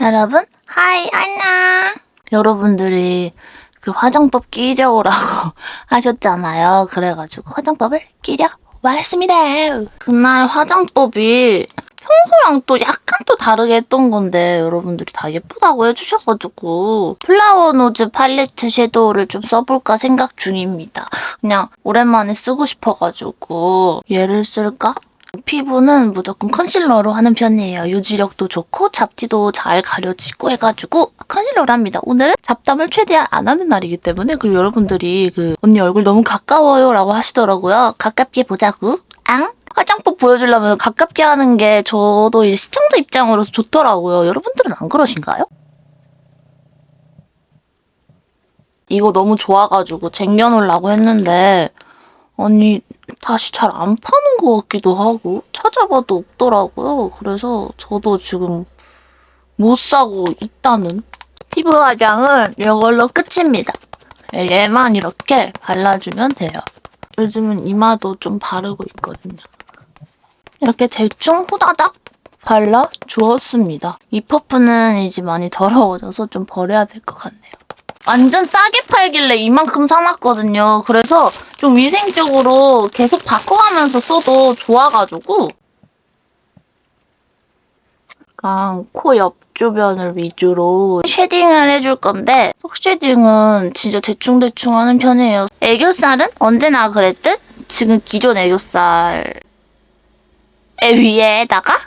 여러분, 하이, 안녕. 여러분들이 그 화장법 끼려오라고 하셨잖아요. 그래가지고 화장법을 끼려 왔습니다. 그날 화장법이 평소랑 또 약간 또 다르게 했던 건데 여러분들이 다 예쁘다고 해주셔가지고 플라워 노즈 팔레트 섀도우를 좀 써볼까 생각 중입니다. 그냥 오랜만에 쓰고 싶어가지고 얘를 쓸까? 피부는 무조건 컨실러로 하는 편이에요. 유지력도 좋고 잡티도 잘 가려지고 해가지고 컨실러로 합니다. 오늘은 잡담을 최대한 안 하는 날이기 때문에 그리고 여러분들이 그 언니 얼굴 너무 가까워요 라고 하시더라고요. 가깝게 보자고. 앙? 화장법 보여주려면 가깝게 하는 게 저도 이제 시청자 입장으로서 좋더라고요. 여러분들은 안 그러신가요? 이거 너무 좋아가지고 쟁여놓으려고 했는데 아니 다시 잘 안 파는 것 같기도 하고 찾아봐도 없더라고요. 그래서 저도 지금 못 사고 있다는 피부 화장은 이걸로 끝입니다. 얘만 이렇게 발라주면 돼요. 요즘은 이마도 좀 바르고 있거든요. 이렇게 대충 후다닥 발라 주었습니다. 이 퍼프는 이제 많이 더러워져서 좀 버려야 될 것 같네요. 완전 싸게 팔길래 이만큼 사놨거든요. 그래서 좀 위생적으로 계속 바꿔가면서 써도 좋아가지고 약간 코 옆주변을 위주로 쉐딩을 해줄 건데 속 쉐딩은 진짜 대충대충 하는 편이에요. 애교살은 언제나 그랬듯 지금 기존 애교살 위에다가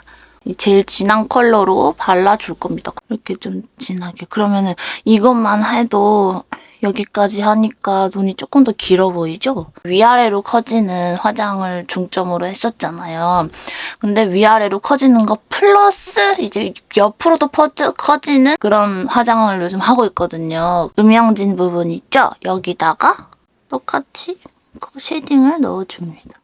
이 제일 진한 컬러로 발라줄 겁니다. 이렇게 좀 진하게. 그러면은 이것만 해도 여기까지 하니까 눈이 조금 더 길어 보이죠? 위아래로 커지는 화장을 중점으로 했었잖아요. 근데 위아래로 커지는 거 플러스 이제 옆으로도 퍼져, 커지는 그런 화장을 요즘 하고 있거든요. 음영진 부분 있죠? 여기다가 똑같이 그 쉐딩을 넣어줍니다.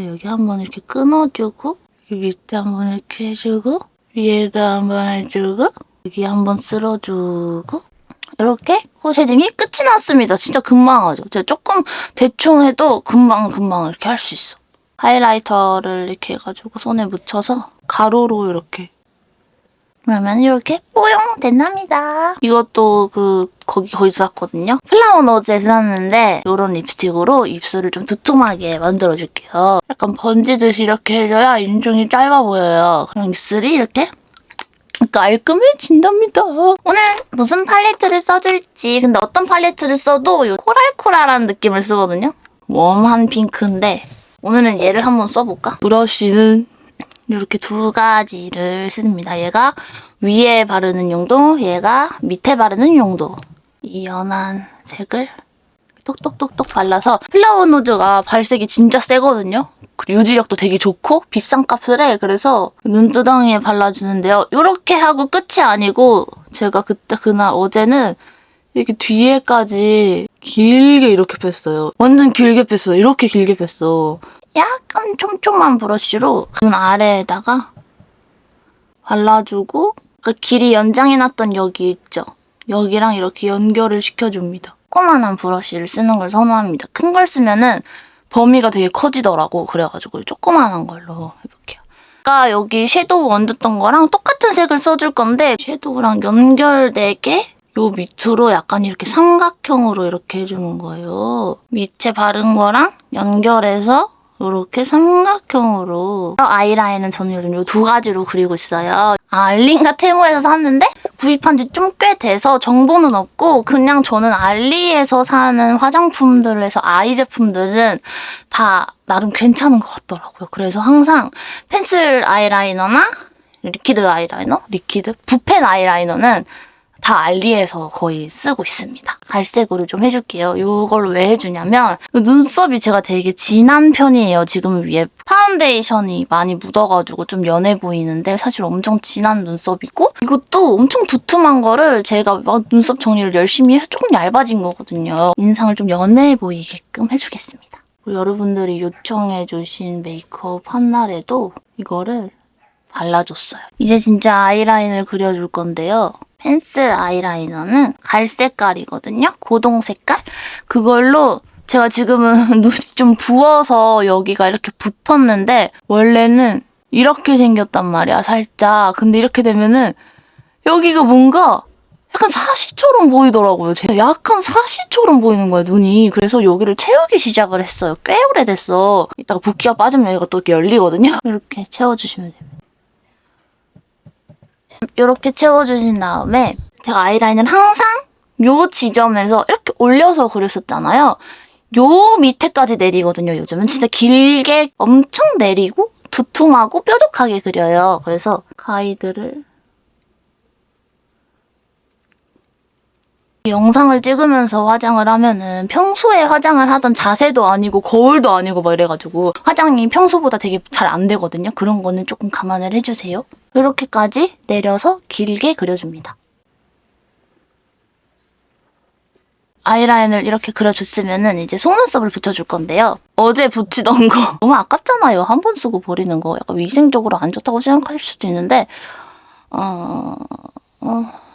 여기 한번 이렇게 끊어주고 밑에 한번 이렇게 해주고 위에도 한번 해주고 여기 한번 쓸어주고 이렇게 코 쉐딩이 끝이 났습니다. 진짜 금방 하죠. 제가 조금 대충 해도 금방 금방 이렇게 할 수 있어. 하이라이터를 이렇게 해가지고 손에 묻혀서 가로로 이렇게 그러면 이렇게 뽀용 된답니다. 이것도 그 거기 거기서 샀거든요. 플라워 노즈에서 샀는데 이런 립스틱으로 입술을 좀 두툼하게 만들어줄게요. 약간 번지듯이 이렇게 해줘야 인중이 짧아 보여요. 그럼 입술이 이렇게 깔끔해진답니다. 오늘 무슨 팔레트를 써줄지 근데 어떤 팔레트를 써도 요 코랄코랄한 느낌을 쓰거든요. 웜한 핑크인데 오늘은 얘를 한번 써볼까? 브러쉬는 이렇게 두 가지를 씁니다. 얘가 위에 바르는 용도, 얘가 밑에 바르는 용도. 이 연한 색을 똑똑똑똑 발라서 플라워 노즈가 발색이 진짜 세거든요. 유지력도 되게 좋고 비싼 값을 해. 그래서 눈두덩이에 발라주는데요. 이렇게 하고 끝이 아니고 제가 그때 그날 어제는 이렇게 뒤에까지 길게 이렇게 뺐어요. 완전 길게 뺐어요. 이렇게 길게 뺐어. 약간 촘촘한 브러쉬로 눈 아래에다가 발라주고 그 길이 연장해놨던 여기 있죠? 여기랑 이렇게 연결을 시켜줍니다. 조그만한 브러쉬를 쓰는 걸 선호합니다. 큰 걸 쓰면은 범위가 되게 커지더라고. 그래가지고 조그만한 걸로 해볼게요. 아까 여기 섀도우 얹었던 거랑 똑같은 색을 써줄 건데 섀도우랑 연결되게 요 밑으로 약간 이렇게 삼각형으로 이렇게 해주는 거예요. 밑에 바른 거랑 연결해서 이렇게 삼각형으로 아이라인은 저는 요즘 이 두 가지로 그리고 있어요. 아, 알린가 테무에서 샀는데 구입한 지 좀 꽤 돼서 정보는 없고 그냥 저는 알리에서 사는 화장품들에서 아이 제품들은 다 나름 괜찮은 것 같더라고요. 그래서 항상 펜슬 아이라이너나 리퀴드 아이라이너? 리퀴드? 붓펜 아이라이너는 다 알리에서 거의 쓰고 있습니다. 갈색으로 좀 해줄게요. 이걸 왜 해주냐면 눈썹이 제가 되게 진한 편이에요. 지금 위에 파운데이션이 많이 묻어가지고 좀 연해 보이는데 사실 엄청 진한 눈썹이고 이것도 엄청 두툼한 거를 제가 막 눈썹 정리를 열심히 해서 조금 얇아진 거거든요. 인상을 좀 연해 보이게끔 해주겠습니다. 여러분들이 요청해주신 메이크업 한 날에도 이거를 발라줬어요. 이제 진짜 아이라인을 그려줄 건데요. 펜슬 아이라이너는 갈색깔이거든요. 고동 색깔. 그걸로 제가 지금은 눈이 좀 부어서 여기가 이렇게 붙었는데 원래는 이렇게 생겼단 말이야, 살짝. 근데 이렇게 되면은 여기가 뭔가 약간 사시처럼 보이더라고요. 제- 약간 사시처럼 보이는 거예요, 눈이. 그래서 여기를 채우기 시작을 했어요. 꽤 오래됐어. 이따가 붓기가 빠지면 여기가 또 이렇게 열리거든요. 이렇게 채워주시면 됩니다. 이렇게 채워주신 다음에 제가 아이라인을 항상 요 지점에서 이렇게 올려서 그렸었잖아요. 요 밑에까지 내리거든요, 요즘은. 진짜 길게 엄청 내리고 두툼하고 뾰족하게 그려요. 그래서 가이드를 영상을 찍으면서 화장을 하면은 평소에 화장을 하던 자세도 아니고 거울도 아니고 막 이래가지고 화장이 평소보다 되게 잘 안 되거든요. 그런 거는 조금 감안을 해주세요. 이렇게까지 내려서 길게 그려줍니다. 아이라인을 이렇게 그려줬으면은 이제 속눈썹을 붙여줄 건데요. 어제 붙이던 거 너무 아깝잖아요. 한 번 쓰고 버리는 거 약간 위생적으로 안 좋다고 생각하실 수도 있는데 어... 어...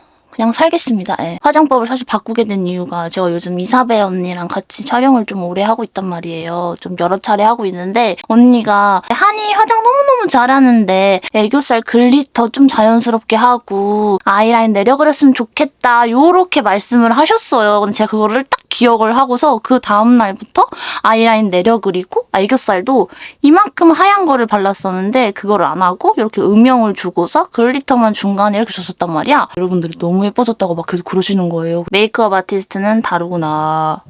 그냥 살겠습니다. 예. 화장법을 사실 바꾸게 된 이유가 제가 요즘 이사배 언니랑 같이 촬영을 좀 오래 하고 있단 말이에요. 좀 여러 차례 하고 있는데 언니가 한이 화장 너무너무 잘하는데 애교살 글리터 좀 자연스럽게 하고 아이라인 내려 그랬으면 좋겠다 요렇게 말씀을 하셨어요. 근데 제가 그거를 딱 기억을 하고서 그 다음 날부터 아이라인 내려 그리고 애교살도 이만큼 하얀 거를 발랐었는데 그거를 안 하고 이렇게 음영을 주고서 글리터만 중간에 이렇게 줬었단 말이야. 여러분들이 너무 예뻐졌다고 막 계속 그러시는 거예요. 메이크업 아티스트는 다르구나.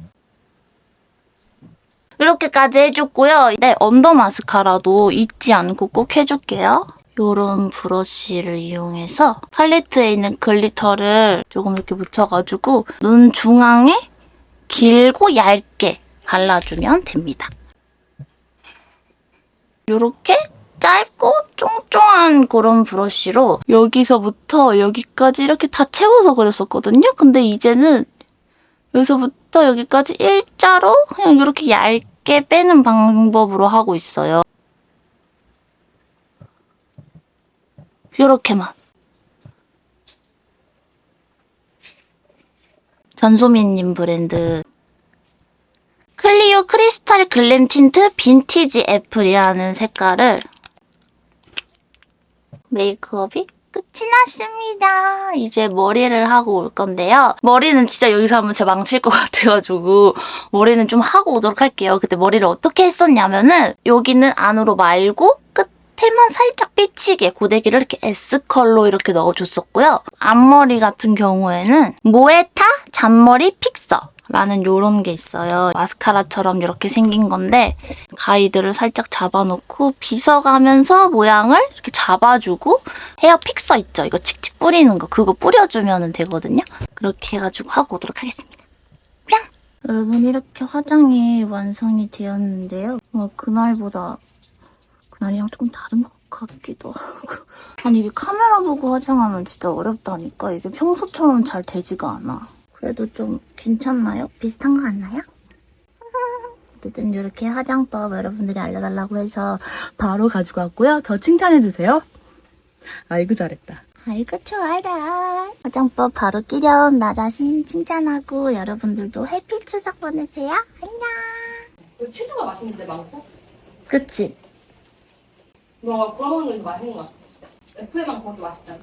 이렇게까지 해줬고요. 네, 언더 마스카라도 잊지 않고 꼭 해줄게요. 요런 브러쉬를 이용해서 팔레트에 있는 글리터를 조금 이렇게 묻혀가지고 눈 중앙에 길고 얇게 발라주면 됩니다. 요렇게 짧고 쫑쫑한 그런 브러쉬로 여기서부터 여기까지 이렇게 다 채워서 그렸었거든요. 근데 이제는 여기서부터 여기까지 일자로 그냥 이렇게 얇게 빼는 방법으로 하고 있어요. 요렇게만. 전소민님 브랜드 클리오 크리스탈 글램 틴트 빈티지 애플이라는 색깔을 메이크업이 끝이 났습니다. 이제 머리를 하고 올 건데요. 머리는 진짜 여기서 하면 제가 망칠 것 같아가지고 머리는 좀 하고 오도록 할게요. 그때 머리를 어떻게 했었냐면은 여기는 안으로 말고 끝 에만 살짝 삐치게 고데기를 이렇게 S컬로 이렇게 넣어줬었고요. 앞머리 같은 경우에는 모에타 잔머리 픽서 라는 요런 게 있어요. 마스카라처럼 이렇게 생긴 건데 가이드를 살짝 잡아놓고 빗어가면서 모양을 이렇게 잡아주고 헤어 픽서 있죠? 이거 칙칙 뿌리는 거 그거 뿌려주면 되거든요. 그렇게 해가지고 하고 오도록 하겠습니다. 뿅! 여러분 이렇게 화장이 완성이 되었는데요. 어, 그날보다 그날이랑 조금 다른 것 같기도 하고 아니 이게 카메라 보고 화장하면 진짜 어렵다니까 이게 평소처럼 잘 되지가 않아. 그래도 좀 괜찮나요? 비슷한 거 같나요? 어쨌든 이렇게 화장법 여러분들이 알려달라고 해서 바로 가지고 왔고요. 저 칭찬해주세요. 아이고 잘했다. 아이고 좋아라. 화장법 바로 끼려온 나 자신 칭찬하고 여러분들도 해피 추석 보내세요. 안녕. 그 치즈가 맛있는 데 많고 그치? 거 구워 먹는 게 맛있는 것 같아. 애플만큼 그렇게 맛있잖아.